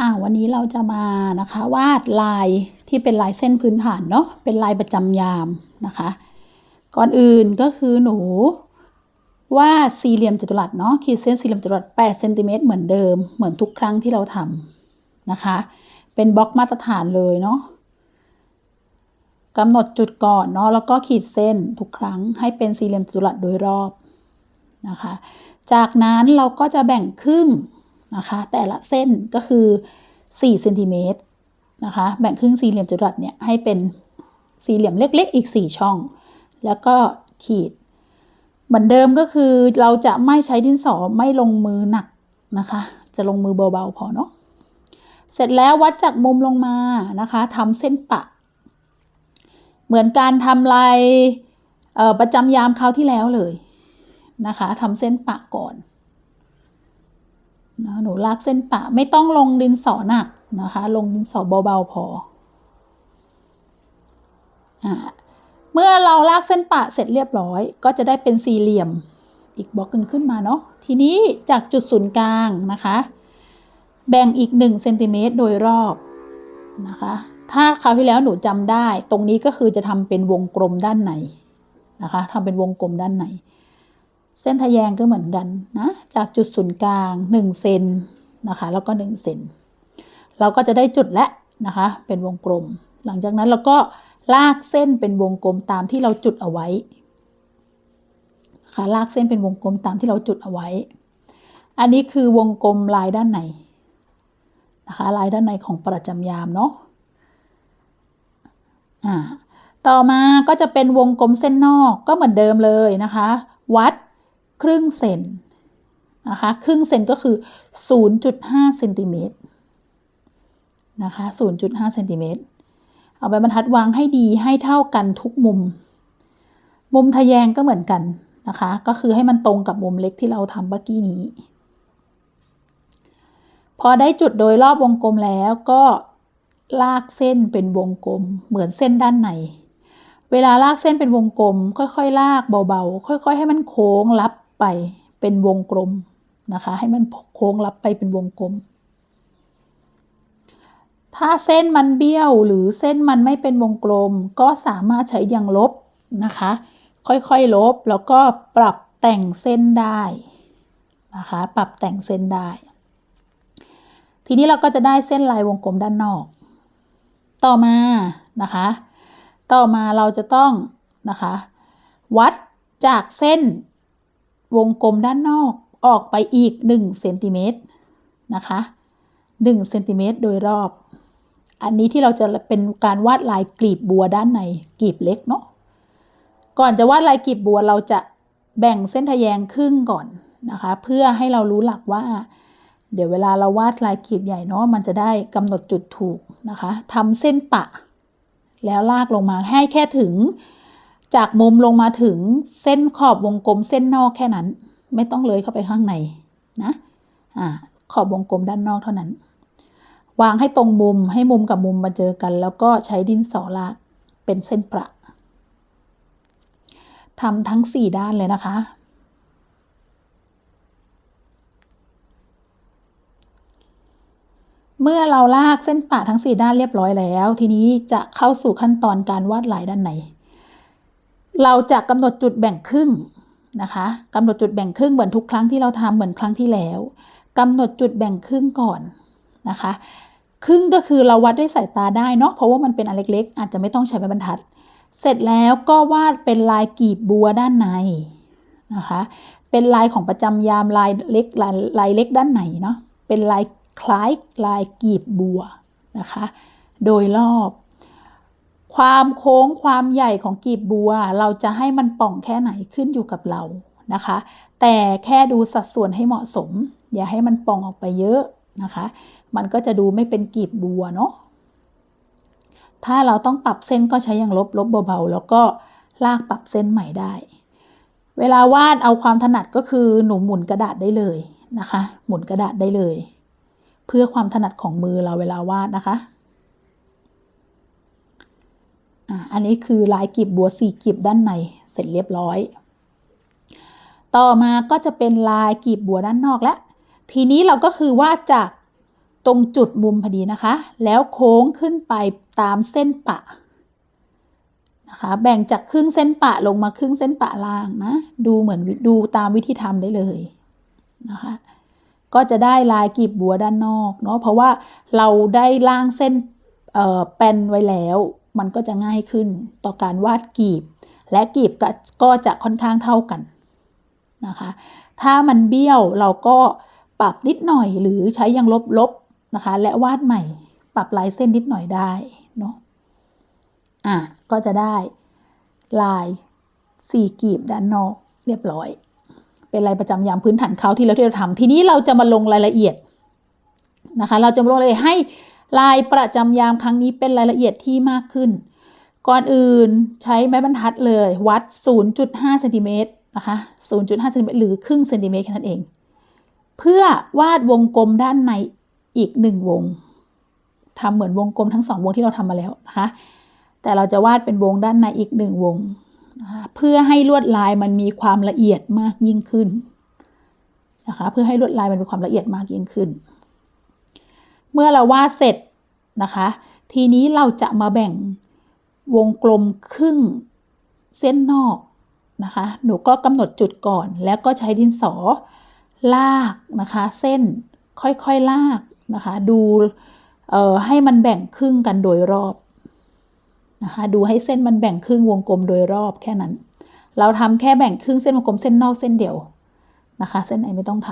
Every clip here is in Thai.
อ่าวันนี้เราจะมานะคะวาดลายที่เป็นลายเส้นพื้นฐานเนาะเป็นลายประจำยามนะคะ ก่อนอื่นก็คือหนูวาดสี่เหลี่ยมจัตุรัสเนาะขีดเส้นสี่เหลี่ยมจัตุรัส8เซนติเมตรเหมือนเดิมเหมือนทุกครั้งที่เราทำนะคะ เป็นบล็อกมาตรฐานเลยเนาะกำหนดจุดก่อนเนาะแล้วก็ขีดเส้นทุกครั้งให้เป็นสี่เหลี่ยมจัตุรัสโดยรอบนะคะ จากนั้นเราก็จะแบ่งครึ่ง นะคะ แต่ละเส้นก็คือ4เซนติเมตรนะคะ แบ่งครึ่งสี่เหลี่ยมจัตุรัสเนี่ยให้เป็นสี่เหลี่ยมเล็กๆ อีก 4 ช่อง แล้วก็ขีด เหมือนเดิมก็คือเราจะไม่ใช้ดินสอไม่ลงมือหนักนะคะ จะลงมือเบาๆพอเนาะ เสร็จแล้ววัดจากมุมลงมานะคะทำเส้นปะ เหมือนการทำลายประจำยามคราวที่แล้วเลยนะคะทำเส้นปะก่อน นะหนูลากเส้นปะไม่ต้องลงดินสอหนักนะคะ ลงดินสอเบาๆพออ่าเมื่อเราลากเส้นปะเสร็จเรียบร้อย ก็จะได้เป็นสี่เหลี่ยมอีกบล็อกนึงขึ้นมาเนาะทีนี้จากจุดศูนย์กลางนะคะ แบ่งอีก1เซนติเมตรโดยรอบนะคะ ถ้าคราวที่แล้วหนูจำได้ ตรงนี้ก็คือจะทำเป็นวงกลมด้านในนะคะทำเป็นวงกลมด้านใน เส้นทะแยงก็เหมือนกันนะจากจุดศูนย์กลาง 1 เซนนะคะ แล้วก็ 1 เซนเราก็จะได้จุดและนะคะ เป็นวงกลม หลังจากนั้นเราก็ลากเส้นเป็นวงกลมตามที่เราจุดเอาไว้ค่ะลากเส้นเป็นวงกลมตามที่เราจุดเอาไว้ อันนี้คือวงกลมลายด้านในนะคะลายด้านในของประจำยามเนาะอ่าต่อมาก็จะเป็นวงกลมเส้นนอกก็เหมือนเดิมเลยนะคะ วัด ครึ่งเซนนะคะครึ่งเซนก็คือ 0.5เซนติเมตรนะคะ0.5เซนติเมตรเอาใบบรรทัดวางให้ดีให้เท่ากันทุกมุม มุมทะแยงก็เหมือนกันนะคะ ก็คือให้มันตรงกับมุมเล็กที่เราทำเมื่อกี้นี้ พอได้จุดโดยรอบวงกลมแล้วก็ลากเส้นเป็นวงกลม เหมือนเส้นด้านใน เวลาลากเส้นเป็นวงกลม ค่อยๆ ลากเบาๆ ค่อย ๆ ให้มันโค้งลับ ไปเป็นวงกลมนะคะ ให้มันโค้งลับไปเป็นวงกลม ถ้าเส้นมันเบี้ยวหรือเส้นมันไม่เป็นวงกลม ก็สามารถใช้ยางลบนะคะ ค่อยๆลบแล้วก็ปรับแต่งเส้นได้นะคะ ปรับแต่งเส้นได้ ทีนี้เราก็จะได้เส้นลายวงกลมด้านนอก ต่อมานะคะ ต่อมาเราจะต้องนะคะ วัดจากเส้น วงกลมด้านนอกออกไปอีก1เซนติเมตรนะคะ1เซนติเมตรโดยรอบ อันนี้ที่เราจะเป็นการวาดลายกลีบบัวด้านในกลีบเล็กเนาะก่อนจะวาดลายกลีบบัวเราจะแบ่งเส้นทะแยงครึ่งก่อนนะคะ เพื่อให้เรารู้หลักว่า เดี๋ยวเวลาเราวาดลายกลีบใหญ่เนาะมันจะได้กำหนดจุดถูกนะคะทำเส้นปะ แล้วลากลงมาให้แค่ถึง จากมุมลงมาถึงเส้นขอบวงกลมเส้นนอกแค่นั้น ไม่ต้องเลยเข้าไปข้างในนะอ่าขอบวงกลมด้านนอกเท่านั้น วางให้ตรงมุมให้มุมกับมุมมาเจอกัน แล้วก็ใช้ดินสอลากเป็นเส้นประทำทั้งสี่ด้านเลยนะคะ เมื่อเราลากเส้นปะทั้ง 4 ด้านเรียบร้อยแล้ว ทีนี้จะเข้าสู่ขั้นตอนการวาดลายด้านใน เราจะกำหนดจุดแบ่งครึ่งนะคะกำหนดจุดแบ่งครึ่งเหมือนทุกครั้งที่เราทำเหมือนครั้งที่แล้วกำหนดจุดแบ่งครึ่งก่อนนะคะ ครึ่งก็คือเราวัดด้วยสายตาได้เนาะเพราะว่ามันเป็นอันเล็กๆ อาจจะไม่ต้องใช้ไม้บรรทัด เสร็จแล้วก็วาดเป็นลายกีบบัวด้านในนะคะ เป็นลายของประจำยามลายเล็กลายลายเล็กด้านในเนาะเป็นลายคล้ายลายกีบบัวนะคะ โดยรอบ ความโค้งความใหญ่ของกีบบัว เราจะให้มันป่องแค่ไหนขึ้นอยู่กับเรานะคะ แต่แค่ดูสัดส่วนให้เหมาะสม อย่าให้มันป่องออกไปเยอะนะคะ มันก็จะดูไม่เป็นกีบบัวเนาะถ้าเราต้องปรับเส้นก็ใช้อย่างลบลบเบาๆแล้วก็ลากปรับเส้นใหม่ได้ เวลาวาดเอาความถนัดก็คือหนูหมุนกระดาษได้เลยนะคะ หมุนกระดาษได้เลย เพื่อความถนัดของมือเราเวลาวาดนะคะ อันนี้คือลายกีบบัวสี่กีบด้านในเสร็จเรียบร้อย ต่อมาก็จะเป็นลายกีบบัวด้านนอกแล้ว ทีนี้เราก็คือวาดจากตรงจุดมุมพอดีนะคะ แล้วโค้งขึ้นไปตามเส้นปะนะคะแบ่งจากครึ่งเส้นปะลงมาครึ่งเส้นปะล่างนะ ดูเหมือนดูตามวิธีทำได้เลยนะคะก็จะได้ลายกลีบบัวด้านนอกเนาะเพราะว่าเราได้ล่างเส้นเออแปนไว้แล้ว มันก็จะง่ายขึ้นต่อการวาดกีบ และกีบก็ก็จะค่อนข้างเท่ากันนะคะ ถ้ามันเบี้ยวเราก็ปรับนิดหน่อยหรือใช้ยางลบๆนะคะ และวาดใหม่ ปรับลายเส้นนิดหน่อยได้เนาะอะก็จะได้ลายสี่กีบด้านนอกเรียบร้อย เป็นลายประจำยามพื้นฐานเขาที่เราที่เราทำทีนี้เราจะมาลงรายละเอียดนะคะ เราจะมาลงรายละเอียดให้ ลายประจำยามครั้งนี้เป็นรายละเอียดที่มากขึ้น ก่อนอื่นใช้ไม้บรรทัดเลย วัด 0.5เซนติเมตรนะคะ 0.5เซนติเมตรหรือครึ่งเซนติเมตรแค่นั้นเอง เพื่อวาดวงกลมด้านในอีกหนึ่งวงทำเหมือนวงกลมทั้งสองวงที่เราทำมาแล้วนะคะ แต่เราจะวาดเป็นวงด้านในอีกหนึ่งวงนะคะเพื่อให้ลวดลายมันมีความละเอียดมากยิ่งขึ้นนะคะ เพื่อให้ลวดลายมันมีความละเอียดมากยิ่งขึ้น มื่อเราวาดเสร็จนะคะ ทีนี้เราจะมาแบ่งวงกลมครึ่งเส้นนอกนะคะ หนูก็กำหนดจุดก่อน แล้วก็ใช้ดินสอ ลากนะคะ เส้นค่อยๆลากนะคะ ดูเอ่อให้มันแบ่งครึ่งกันโดยรอบนะคะ ดูให้เส้นมันแบ่งครึ่งวงกลมโดยรอบแค่นั้น เราทำแค่แบ่งครึ่งเส้นวงกลมเส้นนอกเส้นเดียวนะคะ เส้นไหนไม่ต้องท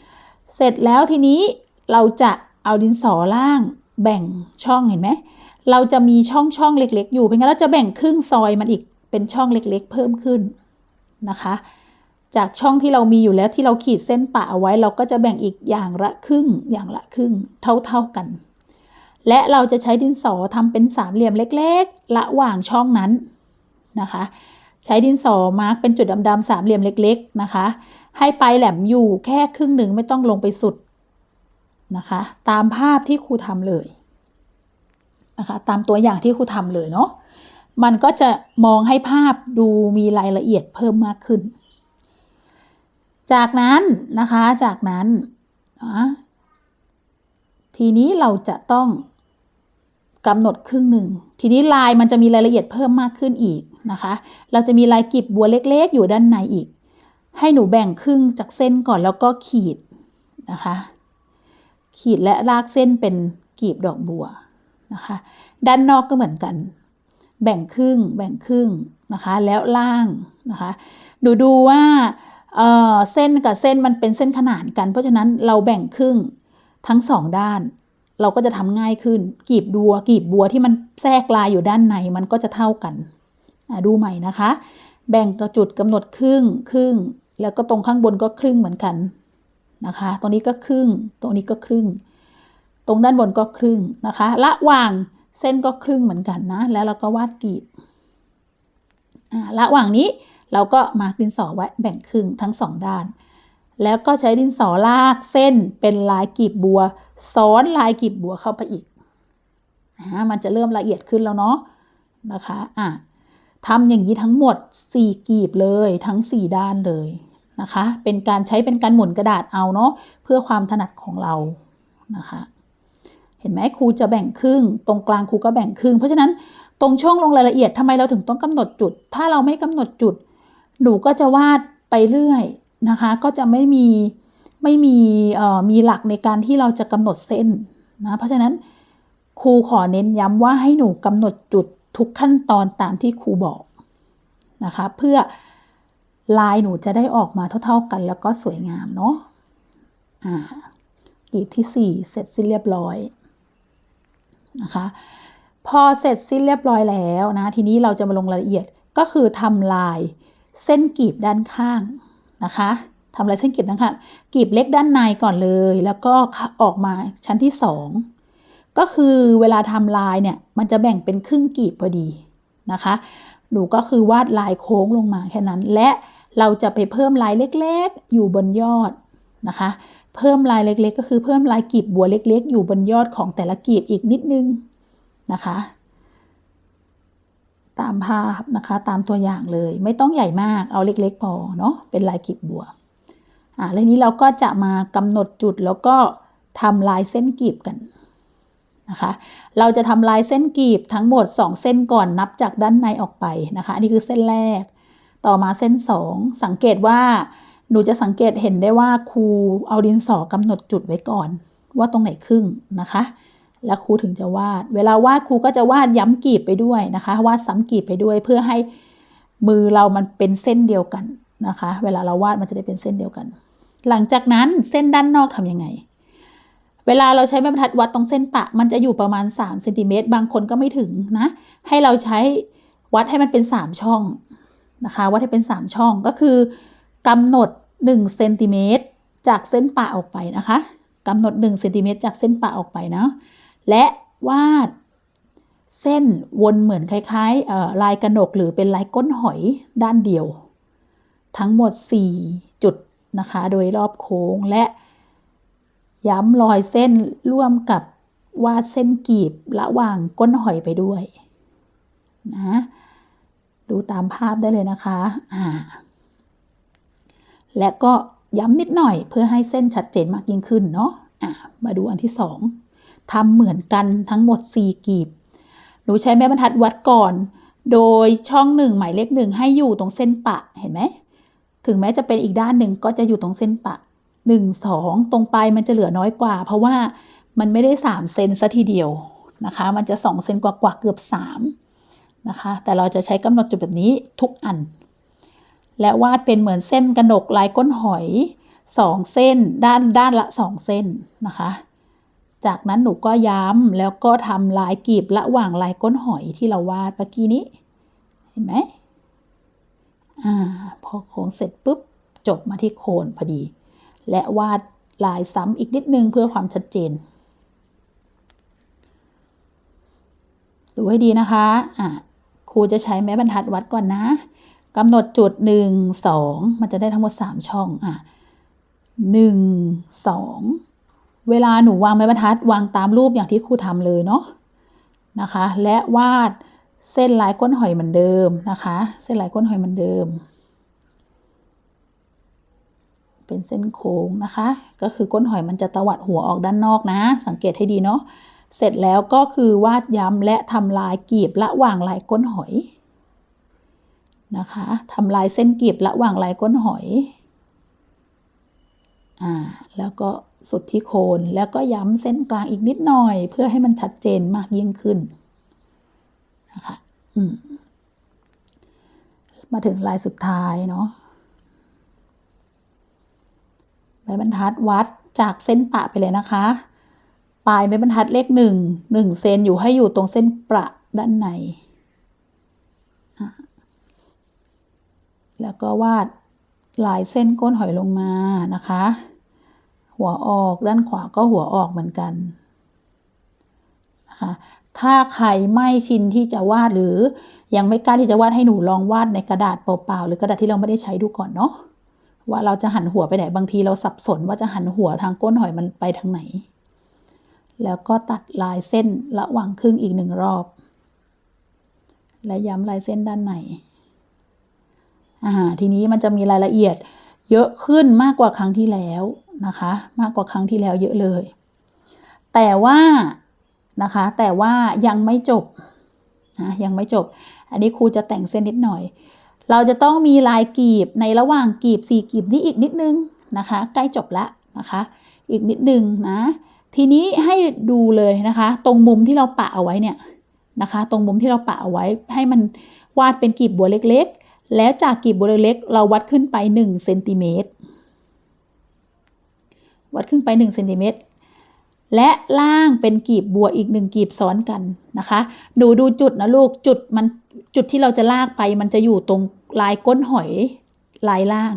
ำเสร็จแล้วทีนี้เราจะ เอาดินสอล่างแบ่งช่องเห็นไหม เราจะมีช่องช่องเล็ก ๆ อยู่เพราะงั้นเราจะแบ่งครึ่งซอยมันอีกเป็นช่องเล็ก ๆ เพิ่มขึ้นนะคะ จากช่องที่เรามีอยู่แล้วที่เราขีดเส้นปะเอาไว้ เราก็จะแบ่งอีกอย่างละครึ่งอย่างละครึ่งเท่าๆกัน และเราจะใช้ดินสอทำเป็นสามเหลี่ยมเล็กๆระหว่างช่องนั้นนะคะ ใช้ดินสอมาร์กเป็นจุดดำๆสามเหลี่ยมเล็ก ๆนะคะ ให้ปลายแหลมอยู่แค่ครึ่งหนึ่งไม่ต้องลงไปสุด นะคะ ตามภาพที่ครูทำเลยนะคะตามตัวอย่างที่ครูทำเลยเนาะมันก็จะมองให้ภาพดูมีรายละเอียดเพิ่มมากขึ้น จากนั้นนะคะจากนั้นทีนี้เราจะต้องกำหนดครึ่งหนึ่ง ทีนี้ลายมันจะมีรายละเอียดเพิ่มมากขึ้นอีกนะคะ เราจะมีลายกลีบบัวเล็กๆ อยู่ด้านในอีก ให้หนูแบ่งครึ่งจากเส้นก่อนแล้วก็ขีดนะคะ ขีดและลากเส้นเป็นกีบดอกบัวนะคะ ด้านนอกก็เหมือนกัน แบ่งครึ่งแบ่งครึ่งนะคะ แล้วล่างนะคะ ดูดูว่าเเส้นกับเส้นมันเป็นเส้นขนานกัน เพราะฉะนั้นเราแบ่งครึ่งทั้งสองด้าน เราก็จะทำง่ายขึ้น กีบบัว กีบบัวที่มันแทรกลายอยู่ด้านในมันก็จะเท่ากันดูใหม่นะคะ แบ่งกระจุดกำหนดครึ่งครึ่ง แล้วก็ตรงข้างบนก็ครึ่งเหมือนกัน นะคะ ตรงนี้ก็ครึ่ง ตรงนี้ก็ครึ่ง ตรงด้านบนก็ครึ่งนะคะ ระหว่างเส้นก็ครึ่งเหมือนกันนะ แล้วเราก็วาดกีบระหว่างนี้เราก็มาดินสอไว้แบ่งครึ่งทั้งสองด้าน แล้วก็ใช้ดินสอลากเส้นเป็นลายกีบบัว ซ้อนลายกลีบบัวเข้าไปอีกนะมันจะเริ่มละเอียดขึ้นแล้วเนาะนะคะอะทำอย่างนี้ทั้งหมด 4กีบเลยทั้ง 4 ด้านเลย นะคะ เป็นการใช้เป็นการหมุนกระดาษเอาเนาะเพื่อความถนัดของเรานะคะ เห็นไหมครูจะแบ่งครึ่ง ตรงกลางครูก็แบ่งครึ่ง เพราะฉะนั้นตรงช่วงลงรายละเอียดทำไมเราถึงต้องกำหนดจุด ถ้าเราไม่กำหนดจุด หนูก็จะวาดไปเรื่อยนะคะ ก็จะไม่มีไม่มีมีหลักในการที่เราจะกำหนดเส้นนะเพราะฉะนั้นครูขอเน้นย้ำว่าให้หนูกำหนดจุดทุกขั้นตอนตามที่ครูบอกนะคะ เพื่อ ลายหนูจะได้ออกมาเท่าๆกัน แล้วก็สวยงามเนาะอ่ากีบที่สี่เสร็จสิ้นเรียบร้อยนะคะ พอเสร็จสิ้นเรียบร้อยแล้วนะ ทีนี้เราจะมาลงรายละเอียดก็คือทำลายเส้นกีบด้านข้างนะคะทำลายเส้นกลีบนะคะกลีบเล็กด้านในก่อนเลย แล้วก็ออกมาชั้นที่สองก็คือเวลาทำลายเนี่ย มันจะแบ่งเป็นครึ่งกลีบพอดี นะคะหนูก็คือวาดลายโค้งลงมาแค่นั้น และเราจะไปเพิ่มลายเล็กๆ อยู่บนยอดนะคะ เพิ่มลายเล็กๆ ก็คือเพิ่มลายกลีบบัวเล็กๆ อยู่บนยอดของแต่ละกลีบอีกนิดนึงนะคะ ตามภาพนะคะตามตัวอย่างเลยไม่ต้องใหญ่มากเอาเล็กๆพอเนาะเป็นลายกลีบบัวอ่าแล้วนี้เราก็จะมากำหนดจุดแล้วก็ทำลายเส้นกีบกัน นะคะ เราจะทำลายเส้นกีบทั้งหมด 2 เส้นก่อนนับจากด้านในออกไปนะคะ อันนี้คือเส้นแรก ต่อมาเส้น 2 สังเกตว่า หนูจะสังเกตเห็นได้ว่าครูเอาดินสอกำหนดจุดไว้ก่อน ว่าตรงไหนครึ่งนะคะ แล้วครูถึงจะวาด เวลาวาดครูก็จะวาดย้ำกีบไปด้วยนะคะ วาดซ้ำกีบไปด้วยเพื่อให้มือเรามันเป็นเส้นเดียวกันนะคะ เวลาเราวาดมันจะได้เป็นเส้นเดียวกัน หลังจากนั้นเส้นด้านนอกทำยังไง เวลาเราใช้ไม้บรรทัดวัดตรงเส้นปะ มันจะอยู่ประมาณ3เซนติเมตรบางคนก็ไม่ถึงนะ ให้เราใช้วัดให้มันเป็น 3 ช่องนะคะ วัดให้เป็น 3 ช่องก็คือกำหนด1เซนติเมตรจากเส้นปะออกไปนะคะกำหนด1เซนติเมตรจากเส้นปะออกไปนะและวาดเส้นวนเหมือนคล้ายๆลายกระหนกหรือเป็นลายก้นหอยด้านเดียว ทั้งหมด 4 จุดนะคะ โดยรอบโค้งและ ย้ำรอยเส้นร่วมกับวาดเส้นกีบระหว่างก้นหอยไปด้วยนะดูตามภาพได้เลยนะคะอ่าและก็ย้ำนิดหน่อยเพื่อให้เส้นชัดเจนมากยิ่งขึ้นเนาะอะมาดูอันที่สองทำเหมือนกันทั้งหมด 4 กีบ หนูใช้แม่บรรทัดวัดก่อน โดยช่องหนึ่งหมายเลขหนึ่งให้อยู่ตรงเส้นปะเห็นไหม ถึงแม้จะเป็นอีกด้านหนึ่งก็จะอยู่ตรงเส้นปะ หนึ่งสองตรงปลายมันจะเหลือน้อยกว่า เพราะว่ามันไม่ได้สามเซนซะทีเดียวนะคะ มันจะสองเซนกว่ากว่าเกือบสามนะคะ แต่เราจะใช้กำหนดจุดแบบนี้ทุกอัน และวาดเป็นเหมือนเส้นกระหนกลายก้นหอยสองเส้นด้านด้านละสองเส้นนะคะ จากนั้นหนูก็ย้ำแล้วก็ทำลายกีบระหว่างลายก้นหอยที่เราวาดเมื่อกี้นี้ เห็นไหมอ่าพอโค้งเสร็จปุ๊บจบมาที่โคนพอดี และวาดลายซ้ำอีกนิดนึงเพื่อความชัดเจน ดูให้ดีนะคะอะครูจะใช้แม้บรรทัดวัดก่อนนะกำหนดจุด 1 2 มันจะได้ทั้งหมด 3 ช่องอะ1 2 เวลาหนูวางไม้บรรทัดวางตามรูปอย่างที่ครูทำเลยเนาะนะคะ และวาดเส้นลายก้นหอยเหมือนเดิมนะคะ เส้นลายก้นหอยเหมือนเดิม เป็นเส้นโค้งนะคะ ก็คือก้นหอยมันจะตวัดหัวออกด้านนอกนะ สังเกตให้ดีเนาะเสร็จแล้วก็คือวาดย้ำและทำลายกีบระหว่างลายก้นหอยนะคะทำลายเส้นกีบระหว่างลายก้นหอยอ่าแล้วก็สุดที่โคนแล้วก็ย้ำเส้นกลางอีกนิดหน่อย เพื่อให้มันชัดเจนมากยิ่งขึ้นนะคะอืมมาถึงลายสุดท้ายเนาะ ไม้บรรทัดวัดจากเส้นปะไปเลยนะคะ ปลายไม้บรรทัดเลขหนึ่งหนึ่งเซนอยู่ให้อยู่ตรงเส้นประด้านใน แล้วก็วาดลายเส้นก้นหอยลงมานะคะ หัวออกด้านขวาก็หัวออกเหมือนกันนะคะถ้าใครไม่ชินที่จะวาดหรือยังไม่กล้าที่จะวาดให้หนูลองวาดในกระดาษเปล่าๆหรือกระดาษที่เราไม่ได้ใช้ดูก่อนเนาะ ว่าเราจะหันหัวไปไหน บางทีเราสับสนว่าจะหันหัวทางก้นหอยมันไปทางไหน แล้วก็ตัดลายเส้นระหว่างครึ่งอีกหนึ่งรอบ และย้ำลายเส้นด้านในอ่าทีนี้มันจะมีรายละเอียดเยอะขึ้นมากกว่าครั้งที่แล้วนะคะ มากกว่าครั้งที่แล้วเยอะเลย แต่ว่านะคะ แต่ว่ายังไม่จบนะยังไม่จบ อันนี้ครูจะแต่งเส้นนิดหน่อย เราจะต้องมีลายกีบในระหว่างกีบสี่กีบนี้อีกนิดนึงนะคะ ใกล้จบละนะคะ อีกนิดนึงนะ ทีนี้ให้ดูเลยนะคะ ตรงมุมที่เราปะเอาไว้เนี่ยนะคะ ตรงมุมที่เราปะเอาไว้ให้มันวาดเป็นกีบบัวเล็ก ๆ แล้วจากกีบบัวเล็กๆเราวัดขึ้นไป1เซนติเมตรวัดขึ้นไป1เซนติเมตร และล่างเป็นกีบบัวอีกหนึ่งกีบซ้อนกันนะคะดูดูจุดนะลูกจุดมันจุดที่เราจะลากไปมันจะอยู่ตรงลายก้นหอยลายล่าง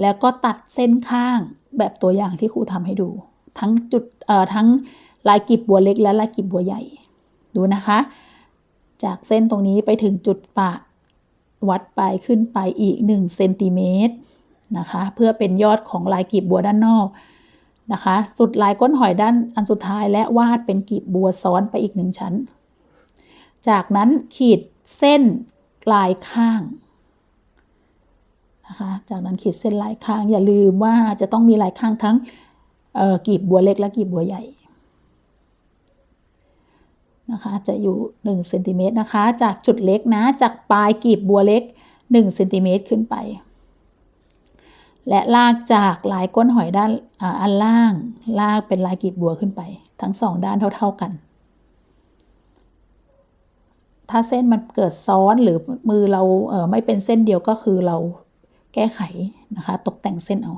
แล้วก็ตัดเส้นข้างแบบตัวอย่างที่ครูทำให้ดู ทั้งจุดเอ่อทั้งลายกีบบัวเล็กและลายกีบบัวใหญ่ ดูนะคะ จากเส้นตรงนี้ไปถึงจุดปะวัดไปขึ้นไปอีก1เซนติเมตรนะคะ เพื่อเป็นยอดของลายกีบบัวด้านนอก นะคะ สุดลายก้นหอยด้านอันสุดท้ายและวาดเป็นกีบบัวซ้อนไปอีกหนึ่งชั้น จากนั้นขีดเส้นลายข้างนะคะ จากนั้นขีดเส้นลายข้างอย่าลืมว่าจะต้องมีลายข้างทั้งกีบบัวเล็กและกีบบัวใหญ่นะคะจะอยู่1เซนติเมตรนะคะ จากจุดเล็กนะ จากปลายกีบบัวเล็ก1เซนติเมตรขึ้นไป และลากจากลายก้นหอยด้านอ,อันล่าง ลากเป็นลายกีบบัวขึ้นไป ทั้งสองด้านเท่า ๆกัน ถ้าเส้นมันเกิดซ้อนหรือมือเราเไม่เป็นเส้นเดียวก็คือเราแก้ไขนะคะ ตกแต่งเส้นเอา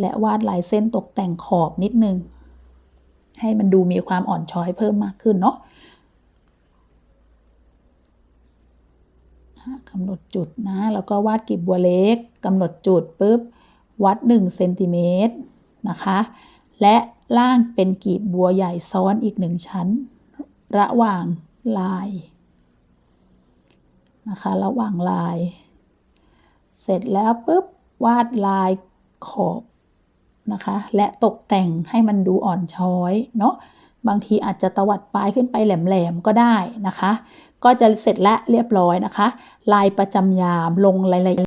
และวาดลายเส้นตกแต่งขอบนิดนึง ให้มันดูมีความอ่อนช้อยเพิ่มมากขึ้นเนาะกำหนดจุดนะ แล้วก็วาดกีบบัวเล็ก กำหนดจุดปุ๊บ วัด1เซนติเมตรนะคะ และล่างเป็นกีบบัวใหญ่ซ้อนอีกหนึ่งชั้น ระหว่างลายนะคะ ระหว่างลาย เสร็จแล้วปุ๊บ วาดลายขอบนะคะ และตกแต่งให้มันดูอ่อนช้อยเนาะบางทีอาจจะตวัดปลายขึ้นไปแหลมๆก็ได้นะคะ ก็จะเสร็จและเรียบร้อยนะคะ ลายประจำยามลงรายละเอียด